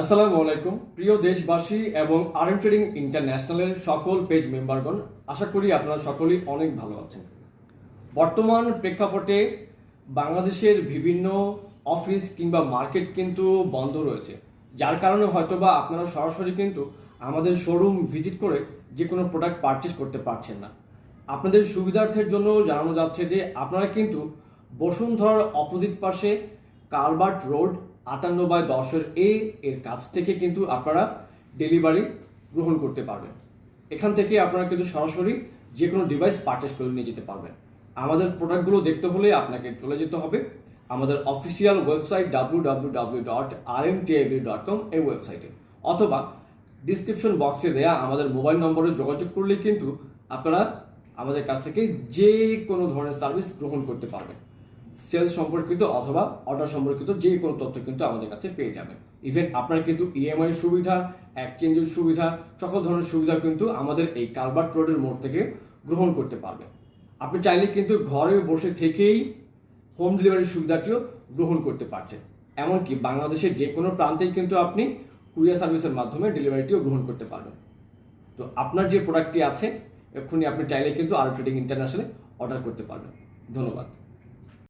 আসসালামু আলাইকুম। প্রিয় দেশবাসী এবং আরএম ট্রেডিং ইন্টারন্যাশনালের সকল পেজ মেম্বারগণ, আশা করি আপনারা সকলেই অনেক ভালো আছেন। বর্তমান প্রেক্ষাপটে বাংলাদেশের বিভিন্ন অফিস কিংবা মার্কেট কিন্তু বন্ধ রয়েছে। যার কারণে হয়তোবা আপনারা সরাসরি কিন্তু আমাদের শোরুম ভিজিট করে যে কোনো প্রোডাক্ট পারচেস করতে পারছেন না। আপনাদের সুবিধার্থের জন্য জানানো যাচ্ছে যে আপনারা কিন্তু বসুন্ধরার অপোজিট পাশে কালবার্ট রোড আটান্ন বাই দশের এ এর কাছ থেকে কিন্তু আপনারা ডেলিভারি গ্রহণ করতে পারবেন। এখান থেকে আপনারা কিন্তু সরাসরি যে কোনো ডিভাইস পারচেস করে নিয়ে যেতে পারবেন। আমাদের প্রোডাক্টগুলো দেখতে হলে আপনাকে চলে যেতে হবে। আমাদের official website W W W dot R M dot com এই ওয়েবসাইটে অথবা ডিসক্রিপশন বক্সে দেয়া আমাদের মোবাইল নম্বরে যোগাযোগ করলে কিন্তু আপনারা আমাদের কাছ থেকে যে কোনো ধরনের সার্ভিস গ্রহণ করতে পারবেন। সেলস সম্পর্কিত অথবা অর্ডার সম্পর্কিত যে কোনো তথ্য কিন্তু আমাদের কাছে পেয়ে যাবেন। ইভেন আপনার কিন্তু ইএমআই সুবিধা এক্সচেঞ্জের সুবিধা, সকল ধরনের সুবিধা কিন্তু আমাদের এই কালবার্ট রোডের মোড় থেকে গ্রহণ করতে পারবেন। আপনি চাইলে কিন্তু ঘরে বসে থেকেই হোম ডেলিভারি সুবিধাটিও গ্রহণ করতে পারছেন। এমনকি বাংলাদেশের যে কোনো প্রান্তেই কিন্তু আপনি কুরিয়ার সার্ভিসের মাধ্যমে ডেলিভারিটিও গ্রহণ করতে পারবেন। তো আপনার যে প্রোডাক্টটি আছে, এক্ষুনি আপনি চাইলে কিন্তু আর ট্রেডিং ইন্টারন্যাশনালে অর্ডার করতে পারবেন। ধন্যবাদ।